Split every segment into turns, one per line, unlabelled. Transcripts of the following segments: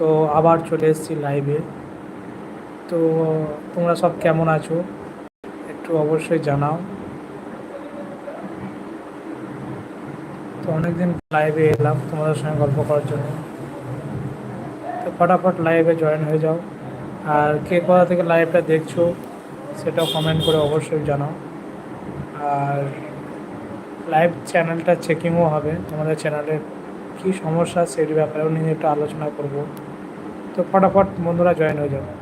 তো আবার চলে এসেছি লাইভে তো তোমরা সব কেমন আছো? একটু অবশ্যই জানাও। তো অনেকদিন লাইভে এলাম তোমাদের সঙ্গে গল্প করার জন্য। তো ফটাফট লাইভে জয়েন হয়ে যাও। আর কে কোথা থেকে লাইভটা দেখছ, সেটাও কমেন্ট করে অবশ্যই জানাও। আর লাইভ চ্যানেলটা চেকিংও হবে। তোমাদের চ্যানেলের কী সমস্যা সেটির ব্যাপারেও নিয়ে একটু আলোচনা করব। তো ফটাফট বন্ধুরা জয়েন হয়ে যাও।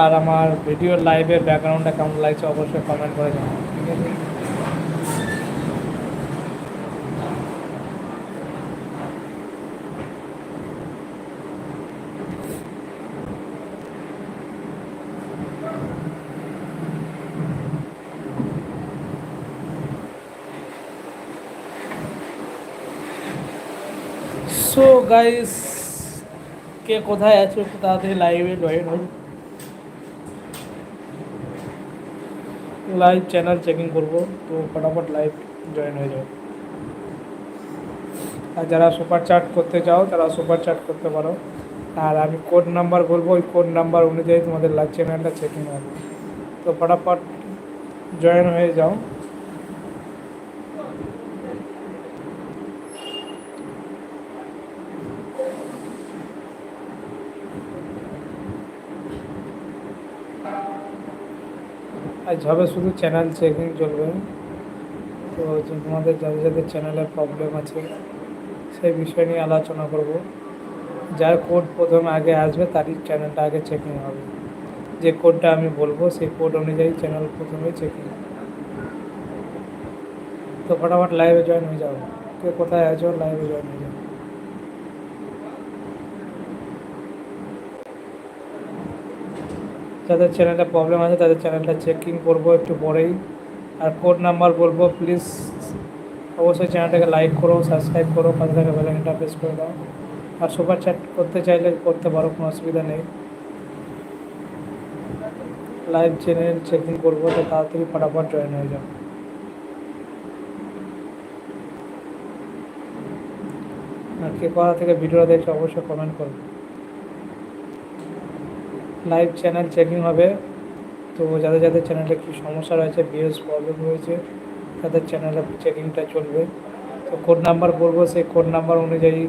আর আমার ভিডিও লাইভের ব্যাকগ্রাউন্ডটা কেমন লাগছে অবশ্যই কমেন্ট করে জানাও। ঠিক আছে? সো গাইস কে কোথায় আছো একটু তাড়াতাড়ি লাইভে জয়েন হয়ে লাইভ চ্যানেল চেকিং করব, তো ফটাফট লাইভ জয়েন হয়ে যাও আর যারা সুপার চার্ট করতে চাও, তারা সুপার চার্ট করতে পারো। আর আমি কোড নাম্বার বলব, ওই কোড নাম্বার অনুযায়ী তোমাদের লাইভ চ্যানেলটা চেকিং হবে। তো ফটাফট জয়েন হয়ে যাও। আজ হবে শুধু চ্যানেল চেকিং চলবে। তো তোমাদের যাদের যাদের চ্যানেলে প্রবলেম আছে, সেই বিষয় নিয়ে আলোচনা করব। যার কোড প্রথমে আগে আসবে, তারই চ্যানেলটা আগে চেকিং হবে। যে কোডটা আমি বলব, সেই কোড অনুযায়ী চ্যানেল প্রথমে চেকিং তো ফটাফট লাইভে জয়েন হয়ে যাব কে কোথায় আছো লাইভে জয়েন হয়ে যাও যাদের চ্যানেলে প্রবলেম আছে, তাদের চ্যানেলটা চেকিং করব একটু পরেই। আর কোড নাম্বার বলব প্লিজ অবশ্যই চ্যানেলটাকে লাইক করো সাবস্ক্রাইব করো, পাশে থাকা বেলাইনটা প্রেস করে দাও। আর সুপার চ্যাট করতে চাইলে করতে পারো, কোনো অসুবিধা নেই। লাইভ চ্যানেল চেকিং করব, তো তাড়াতাড়ি ফটাফট জয়েন হয়ে যাও। আর কে কোথা থেকে ভিডিওটা দেখছ, অবশ্যই কমেন্ট করবে। লাইভ চ্যানেল চেকিং হবে। তো যাদের যাদের চ্যানেলে কী সমস্যা রয়েছে বিএস প্রবলেম রয়েছে তাদের চ্যানেলে চেকিংটা চলবে। তো কোড নাম্বার বলব, সেই কোড নাম্বার অনুযায়ী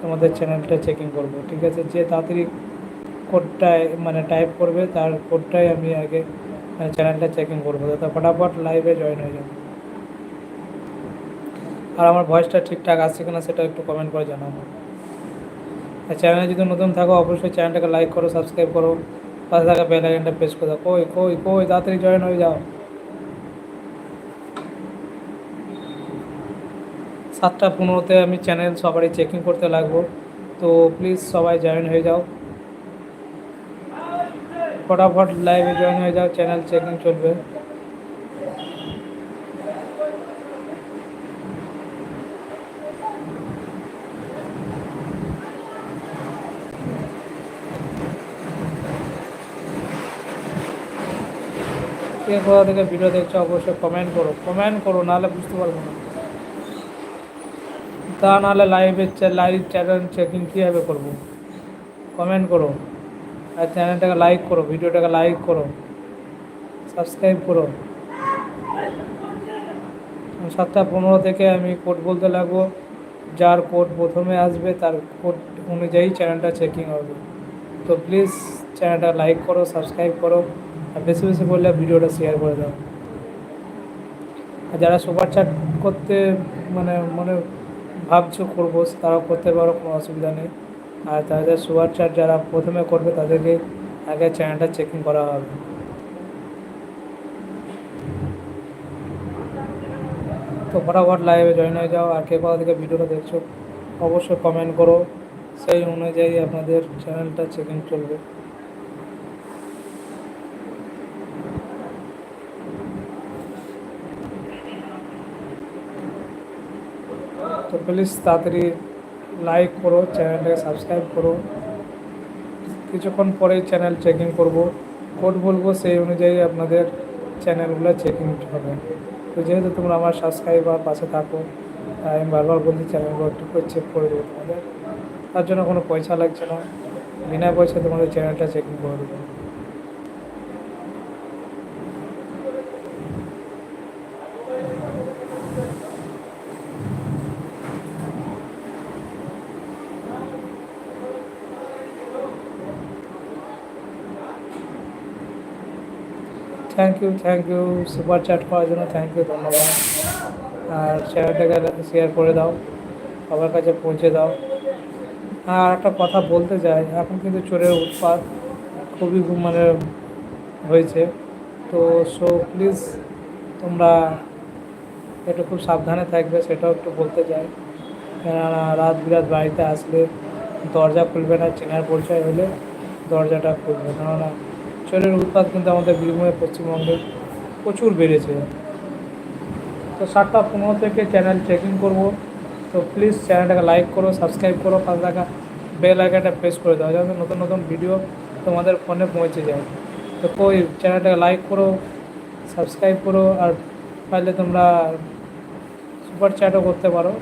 তোমাদের চ্যানেলটা চেকিং করব, ঠিক আছে? যে তাড়াতাড়ি কোডটা মানে টাইপ করবে, তার কোডটাই আমি আগে চ্যানেলটা চেকিং করব। তো ফটাফট লাইভে জয়েন হয়ে যাবে আর আমার ভয়েসটা ঠিকঠাক আসছে কিনা সেটা একটু কমেন্ট করে জানাব চ্যানেলে যদি নতুন থাকো, অবশ্যই চ্যানেলটাকে লাইক করো সাবস্ক্রাইব করো। পাশে থাকা বেল আইকনটা প্রেস করে দাও। কই কই কই, তাড়াতাড়ি জয়েন হয়ে যাও। সাতটা পনেরোতে আমি চ্যানেল সবারই চেকিং করতে লাগবো। তো প্লিজ সবাই জয়েন হয়ে যাও। ফটাফট লাইভে জয়েন হয়ে যাও চ্যানেল চেকিং চলবে। কে কোথা থেকে ভিডিও দেখছ অবশ্যই কমেন্ট করো। কমেন্ট করো, নাহলে বুঝতে পারব না। তা নাহলে লাইভে লাইভ চ্যানেল চেকিং কীভাবে করব? কমেন্ট করো। আর চ্যানেলটাকে লাইক করো ভিডিওটাকে লাইক করো। সাবস্ক্রাইব করো। সাতটা পনেরো থেকে আমি কোড বলতে লাগবো। যার কোড প্রথমে আসবে, তার কোড অনুযায়ী চ্যানেলটা চেকিং হবে। তো প্লিজ চ্যানেলটা লাইক করো সাবস্ক্রাইব করো। আর বেশি বেশি বললে ভিডিওটা শেয়ার করে দাও। আর যারা সুপার চ্যাট করতে মানে মানে ভাবছ করব, তারাও করতে পারো, কোনো অসুবিধা নেই। আর তাদের সুপার চ্যাট যারা প্রথমে করবে, তাদেরকে আগে চ্যানেলটা চেকিং করা হবে। তো ফটাফট লাইভে জয়েন হয়ে যাও। আর কে কোথা থেকে ভিডিওটা দেখছ, অবশ্যই কমেন্ট করো। সেই অনুযায়ী আপনাদের চ্যানেলটা চেকিং চলবে। তো প্লিজ তাড়াতাড়ি লাইক করো চ্যানেলটাকে সাবস্ক্রাইব করো। কিছুক্ষণ পরেই চ্যানেল চেকিং করব। কোড বলব সেই অনুযায়ী আপনাদের চ্যানেলগুলো চেকিং হবে। তো যেহেতু তোমরা আমার সাবস্ক্রাইবার পাশে থাকো, তাই আমি বারবার বলছি চ্যানেলগুলো একটু করে চেক করে দেবো তোমাদের। তার জন্য কোনো পয়সা লাগছে না। বিনা পয়সা তোমাদের চ্যানেলটা চেকিং করে দেবো। Thank you thank you, super chat করার জন্য থ্যাংক ইউ, ধন্যবাদ। আর চ্যানেলটাকে শেয়ার করে দাও, সবার কাছে পৌঁছে দাও। আর একটা কথা বলতে চাই, এখন কিন্তু চোরের উৎপাত খুবই মানে হয়েছে। তো সো প্লিজ তোমরা একটু খুব সাবধানে থাকবে, সেটাও একটু বলতে চাই। কেননা রাত বিরাত বাড়িতে আসলে দরজা খুলবে না, চেনার পরিচয় হলে দরজাটা খুলবে, কেননা চোরের উৎপাদ কিন্তু আমাদের বীরভূমে পশ্চিমবঙ্গে প্রচুর বেড়েছে। তো সাতটা পনেরো থেকে চ্যানেল চেকিং করব। তো প্লিজ চ্যানেলটাকে লাইক করো সাবস্ক্রাইব করো পাঁচ টাকা বেল আইকনটা প্রেস করে দাও, যাতে নতুন নতুন ভিডিও তোমাদের ফোনে পৌঁছে যায়। তো কই চ্যানেলটাকে লাইক করো সাবস্ক্রাইব করো, আর পারলে তোমরা সুপার চ্যাটও করতে পারো।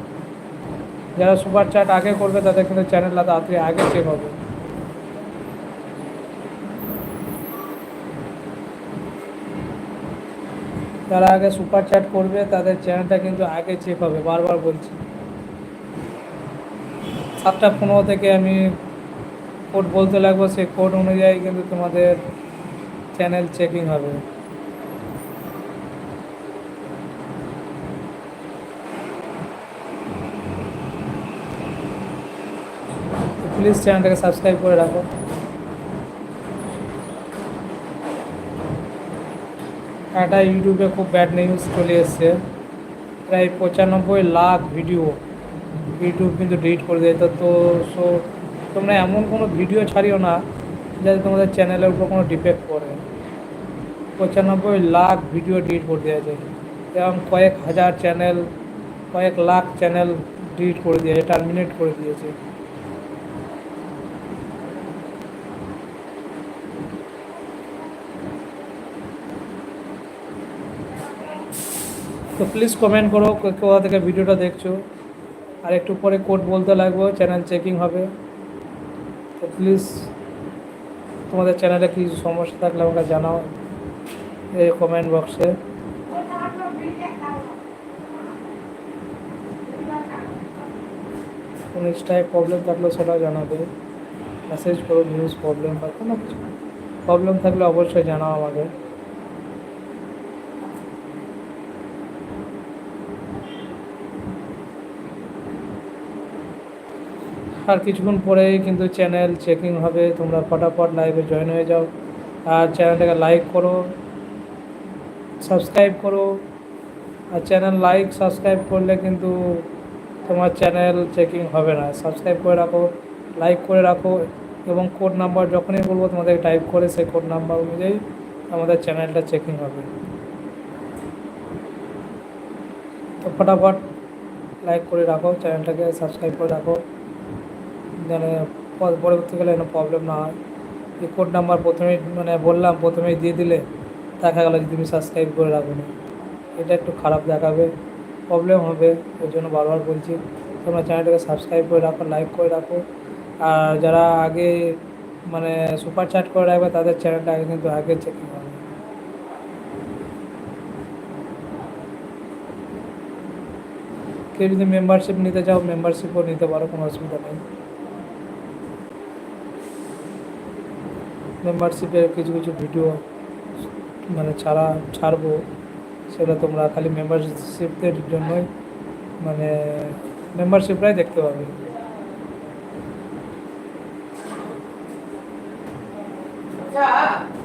যারা সুপার চ্যাট আগে করবে, তাদের কিন্তু চ্যানেলটা তাড়াতাড়ি আগে চেক হবে। যারা আগে সুপার চ্যাট করবে, তাদের চ্যানেলটা কিন্তু আগে চেক হবে, বারবার বলছি। সাতটা পনেরো থেকে আমি কোড বলতে লাগবো, সেই কোড অনুযায়ী কিন্তু তোমাদের চ্যানেল চেকিং হবে। প্লিজ চ্যানেলটাকে সাবস্ক্রাইব করে রাখো। একটা ইউটিউবে খুব ব্যাড নিউজ চলে এসছে। প্রায় পঁচানব্বই লাখ ভিডিও ইউটিউব কিন্তু ডিলিট করে দেয় তো তো সো তোমরা এমন কোনো ভিডিও ছাড়িও না যাতে তোমাদের চ্যানেলের উপর কোনো ডিফেক্ট পড়ে। পঁচানব্বই লাখ ভিডিও ডিলিট করে দেওয়া যায় এবং কয়েক হাজার চ্যানেল কয়েক লাখ চ্যানেল ডিলিট করে দিয়েছে টার্মিনেট করে দিয়েছে। তো প্লিজ কমেন্ট করো কোথা থেকে ভিডিওটা দেখছ। আর একটু পরে কোড বলতে লাগবো চ্যানেল চেকিং হবে। তো প্লিজ তোমাদের চ্যানেলে কিছু সমস্যা থাকলে আমাকে জানাও, এই কমেন্ট বক্সে কোনো স্ট্রাইক প্রবলেম থাকলে সেটাও জানাবে। মেসেজ করো নিউজ প্রবলেম বা কোনো কিছু। প্রবলেম থাকলে অবশ্যই জানাও আমাকে। আর কিছুক্ষণ পরেই কিন্তু চ্যানেল চেকিং হবে, তোমরা ফটাফট লাইভে জয়েন হয়ে যাও। আর চ্যানেলটাকে লাইক করো সাবস্ক্রাইব করো। আর চ্যানেল লাইক সাবস্ক্রাইব করলে কিন্তু তোমার চ্যানেল চেকিং হবে না। সাবস্ক্রাইব করে রাখো লাইক করে রাখো এবং কোড নাম্বার যখনই বলব তোমাদের টাইপ করে সেই কোড নাম্বার অনুযায়ী আমাদের চ্যানেলটা চেকিং হবে। তো ফটাফট লাইক করে রাখো চ্যানেলটাকে সাবস্ক্রাইব করে রাখো। যেন প- পরবর্তীকালে যেন প্রবলেম না হয়। এই কোড নাম্বার প্রথমেই মানে বললাম, প্রথমেই দিয়ে দিলে দেখা গেলো যে তুমি সাবস্ক্রাইব করে রাখো না। এটা একটু খারাপ দেখাবে প্রবলেম হবে ওই জন্য বারবার বলছি, তোমরা চ্যানেলটাকে সাবস্ক্রাইব করে রাখো লাইক করে রাখো। আর যারা আগে মানে সুপার চ্যাট করে রাখবে, তাদের চ্যানেলটা আগে কিন্তু আগে চেকিং হবে কেউ যদি মেম্বারশিপ নিতে চাও মেম্বারশিপও নিতে পারো, কোনো অসুবিধা নেই। মেম্বারশিপের কিছু কিছু ভিডিও মানে ছাড়া, ছাড়বো সেটা তোমরা খালি মেম্বারশিপের জন্যই মানে মেম্বারশিপটাই দেখতে পাবে Yeah.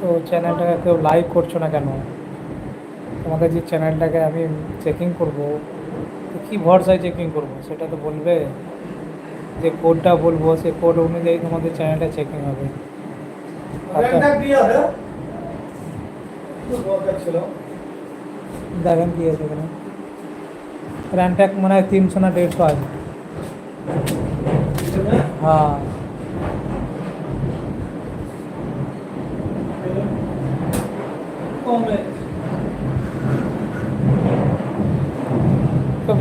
তো চ্যানেলটাকে কেউ লাইক করছ না কেন? তোমাদের যে চ্যানেলটাকে আমি চেকিং করব তো কী ভরসায় চেকিং করব? সেটা তো বলবে যে কোডটা বলব সেই কোড অনুযায়ী তোমাদের চ্যানেলটা চেকিং হবে। আচ্ছা। দেখেন কী আছে এখানে। র্যান্ট্যাক মনে হয় তিনশো না দেড়শো আছে। হ্যাঁ। তো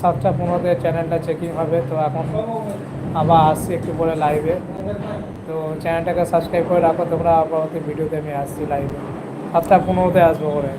সাতটা পনেরোতে চ্যানেলটা চেকিং হবে, তো এখন আবার আসছি একটু পরে লাইভে তো চ্যানেলটাকে সাবস্ক্রাইব করে রাখো, তোমরা পরবর্তী ভিডিওতে আমি আসছি লাইভে সাতটা পনেরোতে আসব করে